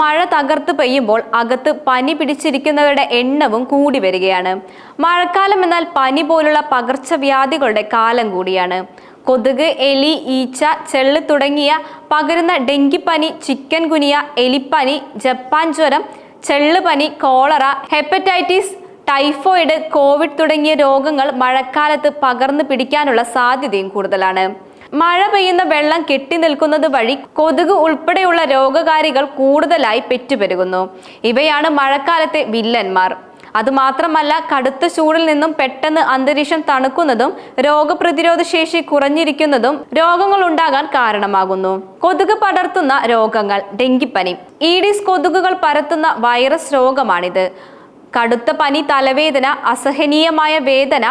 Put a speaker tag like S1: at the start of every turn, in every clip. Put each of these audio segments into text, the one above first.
S1: മഴ തകർത്ത് പെയ്യുമ്പോൾ അകത്ത് പനി പിടിച്ചിരിക്കുന്നവരുടെ എണ്ണവും കൂടി വരികയാണ്. മഴക്കാലം എന്നാൽ പനി പോലുള്ള പകർച്ചവ്യാധികളുടെ കാലം കൂടിയാണ്. കൊതുക് എലി ഈച്ച ചെള്ള് തുടങ്ങിയ പകരുന്ന ഡെങ്കിപ്പനി ചിക്കൻ ഗുനിയ എലിപ്പനി ജപ്പാൻ ജ്വരം ചെള്ളുപനി കോളറ ഹെപ്പറ്റൈറ്റിസ് ടൈഫോയിഡ് കോവിഡ് തുടങ്ങിയ രോഗങ്ങൾ മഴക്കാലത്ത് പകർന്നു പിടിക്കാനുള്ള സാധ്യതയും കൂടുതലാണ്. മഴ പെയ്യുന്ന വെള്ളം കെട്ടി നിൽക്കുന്നത് വഴി കൊതുക് ഉൾപ്പെടെയുള്ള രോഗകാരികൾ കൂടുതലായി പെറ്റുപെരുകുന്നു. ഇവയാണ് മഴക്കാലത്തെ വില്ലന്മാർ. അതുമാത്രമല്ല കടുത്ത ചൂടിൽ നിന്നും പെട്ടെന്ന് അന്തരീക്ഷം തണുക്കുന്നതും രോഗപ്രതിരോധ ശേഷി കുറഞ്ഞിരിക്കുന്നതും രോഗങ്ങൾ ഉണ്ടാകാൻ കാരണമാകുന്നു. കൊതുക് പടർത്തുന്ന രോഗങ്ങൾ ഡെങ്കിപ്പനി ഈഡിസ് കൊതുകുകൾ പരത്തുന്ന വൈറസ് രോഗമാണിത്. കടുത്ത പനി തലവേദന അസഹനീയമായ വേദന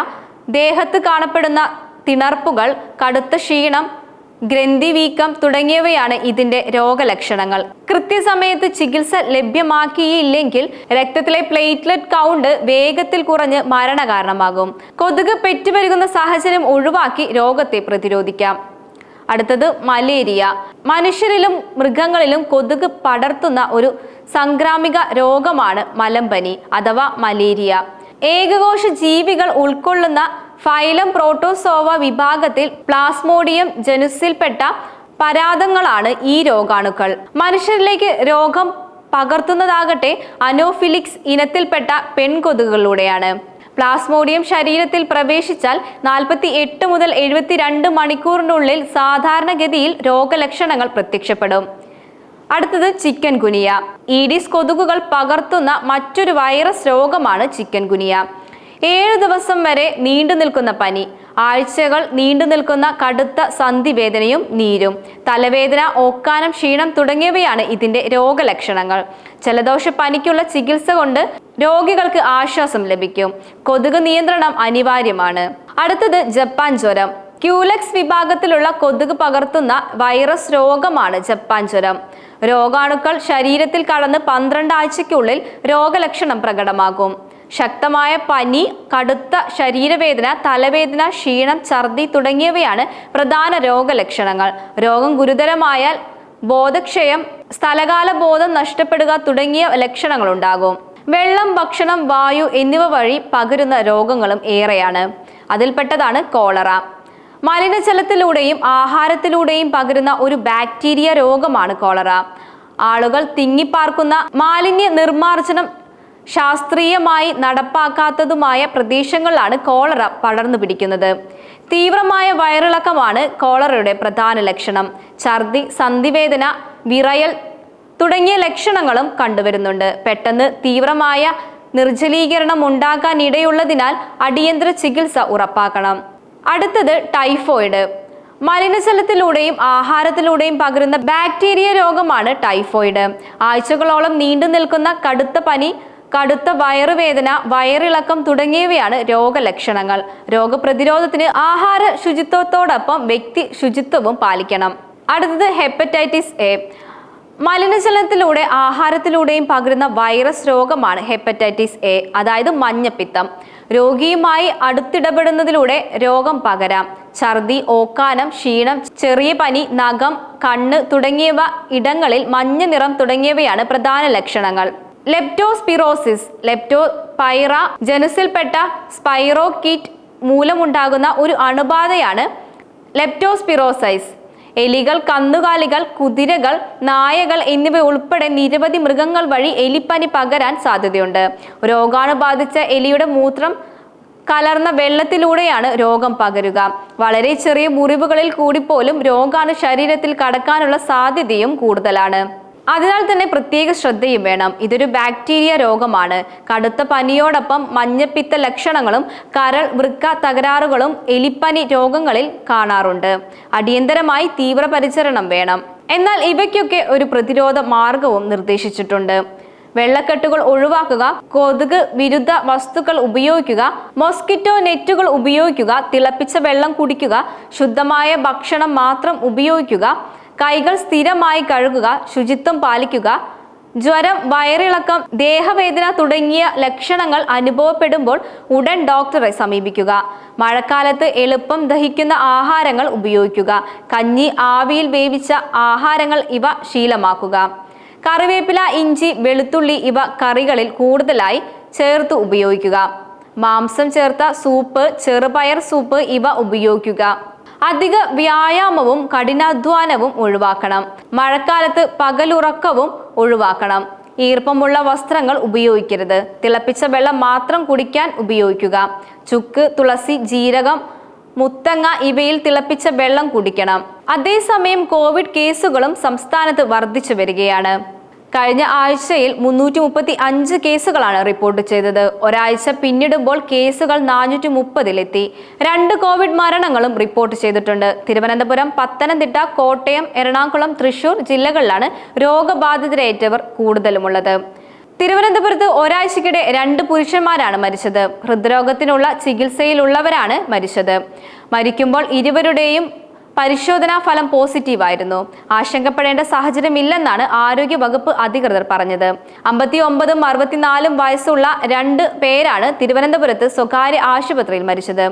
S1: ദേഹത്ത് കാണപ്പെടുന്ന തിണർപ്പുകൾ കടുത്ത ക്ഷീണം ഗ്രന്ഥിവീക്കം തുടങ്ങിയവയാണ് ഇതിന്റെ രോഗലക്ഷണങ്ങൾ. കൃത്യസമയത്ത് ചികിത്സ ലഭ്യമാക്കിയില്ലെങ്കിൽ രക്തത്തിലെ പ്ലേറ്റ്ലെറ്റ് കൗണ്ട് വേഗത്തിൽ കുറഞ്ഞ് മരണകാരണമാകും. കൊതുക് പെറ്റുപെരുകുന്ന സാഹചര്യം ഒഴിവാക്കി രോഗത്തെ പ്രതിരോധിക്കാം. അടുത്തത് മലേറിയ. മനുഷ്യരിലും മൃഗങ്ങളിലും കൊതുക് പടർത്തുന്ന ഒരു സംക്രാമിക രോഗമാണ് മലമ്പനി അഥവാ മലേറിയ. ഏകകോശ ജീവികൾ ഉൾക്കൊള്ളുന്ന ഫൈലം പ്രോട്ടോസോവ വിഭാഗത്തിൽ പ്ലാസ്മോഡിയം ജനുസിൽപ്പെട്ട പരാതങ്ങളാണ് ഈ രോഗാണുക്കൾ. മനുഷ്യരിലേക്ക് രോഗം പകർത്തുന്നതാകട്ടെ അനോഫിലിക്സ് ഇനത്തിൽപ്പെട്ട പെൺകൊതുകുകളിലൂടെയാണ്. പ്ലാസ്മോഡിയം ശരീരത്തിൽ പ്രവേശിച്ചാൽ നാൽപ്പത്തി എട്ട് മുതൽ എഴുപത്തിരണ്ട് മണിക്കൂറിനുള്ളിൽ സാധാരണഗതിയിൽ രോഗലക്ഷണങ്ങൾ പ്രത്യക്ഷപ്പെടും. അടുത്തത് ചിക്കൻ ഗുനിയ ഈഡിസ് കൊതുകുകൾ പകർത്തുന്ന മറ്റൊരു വൈറസ് രോഗമാണ് ചിക്കൻ ഗുനിയ ഏഴു ദിവസം വരെ നീണ്ടു നിൽക്കുന്ന പനി. ആഴ്ചകൾ നീണ്ടു നിൽക്കുന്ന കടുത്ത സന്ധിവേദനയും നീരും. തലവേദന ഓക്കാനം ക്ഷീണം തുടങ്ങിയവയാണ് ഇതിന്റെ രോഗലക്ഷണങ്ങൾ. ജലദോഷ പനിക്കുള്ള ചികിത്സ കൊണ്ട് രോഗികൾക്ക് ആശ്വാസം ലഭിക്കും. കൊതുക് നിയന്ത്രണം അനിവാര്യമാണ്. അടുത്തത് ജപ്പാൻ ജ്വരം. ക്യൂലക്സ് വിഭാഗത്തിലുള്ള കൊതുക് പകർത്തുന്ന വൈറസ് രോഗമാണ് ജപ്പാൻ ജ്വരം. രോഗാണുക്കൾ ശരീരത്തിൽ കടന്ന് പന്ത്രണ്ട് ആഴ്ചയ്ക്കുള്ളിൽ രോഗലക്ഷണം പ്രകടമാകും. ശക്തമായ പനി കടുത്ത ശരീരവേദന തലവേദന ക്ഷീണം ഛർദി തുടങ്ങിയവയാണ് പ്രധാന രോഗലക്ഷണങ്ങൾ. രോഗം ഗുരുതരമായാൽ ബോധക്ഷയം സ്ഥലകാല ബോധം നഷ്ടപ്പെടുക തുടങ്ങിയ ലക്ഷണങ്ങൾ ഉണ്ടാകും വെള്ളം ഭക്ഷണം വായു എന്നിവ വഴി പകരുന്ന രോഗങ്ങളും ഏറെയാണ്. അതിൽപ്പെട്ടതാണ് കോളറ. മലിനജലത്തിലൂടെയും ആഹാരത്തിലൂടെയും പകരുന്ന ഒരു ബാക്ടീരിയ രോഗമാണ് കോളറ. ആളുകൾ തിങ്ങിപ്പാർക്കുന്ന മാലിന്യ നിർമ്മാർജനം ശാസ്ത്രീയമായി നടപ്പാക്കാത്തതുമായ പ്രദേശങ്ങളിലാണ് കോളറ പടർന്നു പിടിക്കുന്നത്. തീവ്രമായ വയറിളക്കമാണ് കോളറയുടെ പ്രധാന ലക്ഷണം. ഛർദി സന്ധിവേദന വിറയൽ തുടങ്ങിയ ലക്ഷണങ്ങളും കണ്ടുവരുന്നുണ്ട്. പെട്ടെന്ന് തീവ്രമായ നിർജലീകരണം ഉണ്ടാകാൻ ഇടയുള്ളതിനാൽ അടിയന്തര ചികിത്സ ഉറപ്പാക്കണം. അടുത്തത് ടൈഫോയിഡ്. മലിനജലത്തിലൂടെയും ആഹാരത്തിലൂടെയും പകരുന്ന ബാക്ടീരിയ രോഗമാണ് ടൈഫോയിഡ്. ആഴ്ചകളോളം നീണ്ടു നിൽക്കുന്ന കടുത്ത പനി കടുത്ത വയറുവേദന വയറിളക്കം തുടങ്ങിയവയാണ് രോഗലക്ഷണങ്ങൾ. രോഗപ്രതിരോധത്തിന് ആഹാര ശുചിത്വത്തോടൊപ്പം വ്യക്തി ശുചിത്വവും പാലിക്കണം. അടുത്തത് ഹെപ്പറ്റൈറ്റിസ് എ. മലിനജലത്തിലൂടെ ആഹാരത്തിലൂടെയും പകരുന്ന വൈറസ് രോഗമാണ് ഹെപ്പറ്റൈറ്റിസ് എ അതായത് മഞ്ഞപ്പിത്തം. രോഗിയുമായി അടുത്തിടപെടുന്നതിലൂടെ രോഗം പകരാം. ഛർദി ഓക്കാനം ക്ഷീണം ചെറിയ പനി നഖം കണ്ണ് തുടങ്ങിയവ ഇടങ്ങളിൽ മഞ്ഞ നിറം തുടങ്ങിയവയാണ് പ്രധാന ലക്ഷണങ്ങൾ. ലെപ്റ്റോസ്പിറോസിസ് ലെപ്റ്റോ പൈറ ജനുസിൽപ്പെട്ട സ്പൈറോകീറ്റ് മൂലമുണ്ടാകുന്ന ഒരു അണുബാധയാണ് ലെപ്റ്റോസ്പിറോസൈസ് എലികൾ കന്നുകാലികൾ കുതിരകൾ നായകൾ എന്നിവ ഉൾപ്പെടെ നിരവധി മൃഗങ്ങൾ വഴി എലിപ്പനി പകരാൻ സാധ്യതയുണ്ട്. രോഗാണു ബാധിച്ച എലിയുടെ മൂത്രം കലർന്ന വെള്ളത്തിലൂടെയാണ് രോഗം പകരുക. വളരെ ചെറിയ മുറിവുകളിൽ കൂടി പോലും രോഗാണു ശരീരത്തിൽ കടക്കാനുള്ള സാധ്യതയും കൂടുതലാണ്. അതിനാൽ തന്നെ പ്രത്യേക ശ്രദ്ധയും വേണം. ഇതൊരു ബാക്ടീരിയ രോഗമാണ്. കടുത്ത പനിയോടൊപ്പം മഞ്ഞപ്പിത്ത ലക്ഷണങ്ങളും കരൾ വൃക്ക തകരാറുകളും എലിപ്പനി രോഗങ്ങളിൽ കാണാറുണ്ട്. അടിയന്തരമായി തീവ്രപരിചരണം വേണം. എന്നാൽ ഇവയ്ക്കൊക്കെ ഒരു പ്രതിരോധ മാർഗവും നിർദ്ദേശിച്ചിട്ടുണ്ട്. വെള്ളക്കെട്ടുകൾ ഒഴിവാക്കുക കൊതുക് വിരുദ്ധ വസ്തുക്കൾ ഉപയോഗിക്കുക മോസ്കിറ്റോ നെറ്റുകൾ ഉപയോഗിക്കുക തിളപ്പിച്ച വെള്ളം കുടിക്കുക ശുദ്ധമായ ഭക്ഷണം മാത്രം ഉപയോഗിക്കുക കൈകൾ സ്ഥിരമായി കഴുകുക ശുചിത്വം പാലിക്കുക ജ്വരം വയറിളക്കം ദേഹവേദന തുടങ്ങിയ ലക്ഷണങ്ങൾ അനുഭവപ്പെടുമ്പോൾ ഉടൻ ഡോക്ടറെ സമീപിക്കുക. മഴക്കാലത്ത് എളുപ്പം ദഹിക്കുന്ന ആഹാരങ്ങൾ ഉപയോഗിക്കുക. കഞ്ഞി ആവിയിൽ വേവിച്ച ആഹാരങ്ങൾ ഇവ ശീലമാക്കുക. കറിവേപ്പില ഇഞ്ചി വെളുത്തുള്ളി ഇവ കറികളിൽ കൂടുതലായി ചേർത്ത് ഉപയോഗിക്കുക. മാംസം ചേർത്ത സൂപ്പ് ചെറുപയർ സൂപ്പ് ഇവ ഉപയോഗിക്കുക. അധിക വ്യായാമവും കഠിനാധ്വാനവും ഒഴിവാക്കണം. മഴക്കാലത്ത് പകലുറക്കവും ഒഴിവാക്കണം. ഈർപ്പമുള്ള വസ്ത്രങ്ങൾ ഉപയോഗിക്കരുത്. തിളപ്പിച്ച വെള്ളം മാത്രം കുടിക്കാൻ ഉപയോഗിക്കുക. ചുക്ക് തുളസി ജീരകം മുത്തങ്ങ ഇവയിൽ തിളപ്പിച്ച വെള്ളം കുടിക്കണം. അതേസമയം കോവിഡ് കേസുകളും സംസ്ഥാനത്ത് വർദ്ധിച്ചു വരികയാണ്. കഴിഞ്ഞ ആഴ്ചയിൽ മുന്നൂറ്റി മുപ്പത്തി അഞ്ച് കേസുകളാണ് റിപ്പോർട്ട് ചെയ്തത്. ഒരാഴ്ച പിന്നിടുമ്പോൾ കേസുകൾ നാനൂറ്റി മുപ്പതിലെത്തി രണ്ട് കോവിഡ് മരണങ്ങളും റിപ്പോർട്ട് ചെയ്തിട്ടുണ്ട്. തിരുവനന്തപുരം പത്തനംതിട്ട കോട്ടയം എറണാകുളം തൃശൂർ ജില്ലകളിലാണ് രോഗബാധിതരേറ്റവർ കൂടുതലുമുള്ളത്. തിരുവനന്തപുരത്ത് ഒരാഴ്ചക്കിടെ രണ്ട് പുരുഷന്മാരാണ് മരിച്ചത്. ഹൃദ്രോഗത്തിനുള്ള ചികിത്സയിലുള്ളവരാണ് മരിച്ചത്. മരിക്കുമ്പോൾ ഇരുവരുടെയും പരിശോധനാ ഫലം പോസിറ്റീവായിരുന്നു. ആശങ്കപ്പെടേണ്ട സാഹചര്യമില്ലെന്നാണ് ആരോഗ്യ വകുപ്പ് അധികൃതർ പറഞ്ഞത്. അമ്പത്തി ഒമ്പതും അറുപത്തിനാലും വയസ്സുള്ള രണ്ട് പേരാണ് തിരുവനന്തപുരത്ത് സ്വകാര്യ ആശുപത്രിയിൽ മരിച്ചത്.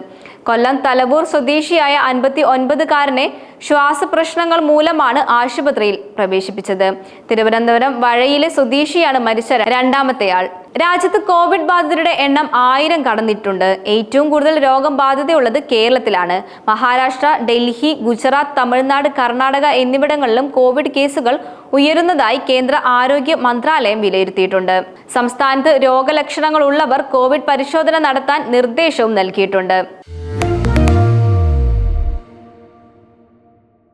S1: കൊല്ലം തലവൂർ സ്വദേശിയായ അൻപത്തി ഒൻപതുകാരനെ ശ്വാസപ്രശ്നങ്ങൾ മൂലമാണ് ആശുപത്രിയിൽ പ്രവേശിപ്പിച്ചത്. തിരുവനന്തപുരം വഴയിലെ സ്വദേശിയാണ് മരിച്ച രണ്ടാമത്തെയാൾ. രാജ്യത്ത് കോവിഡ് ബാധിതരുടെ എണ്ണം ആയിരം കടന്നിട്ടുണ്ട്. ഏറ്റവും കൂടുതൽ രോഗം ബാധിതയുള്ളത് കേരളത്തിലാണ്. മഹാരാഷ്ട്ര ഡൽഹി ഗുജറാത്ത് തമിഴ്നാട് കർണാടക എന്നിവിടങ്ങളിലും കോവിഡ് കേസുകൾ ഉയരുന്നതായി കേന്ദ്ര ആരോഗ്യ മന്ത്രാലയം വിലയിരുത്തിയിട്ടുണ്ട്. സംസ്ഥാനത്ത് രോഗലക്ഷണങ്ങളുള്ളവർ കോവിഡ് പരിശോധന നടത്താൻ നിർദ്ദേശവും നൽകിയിട്ടുണ്ട്.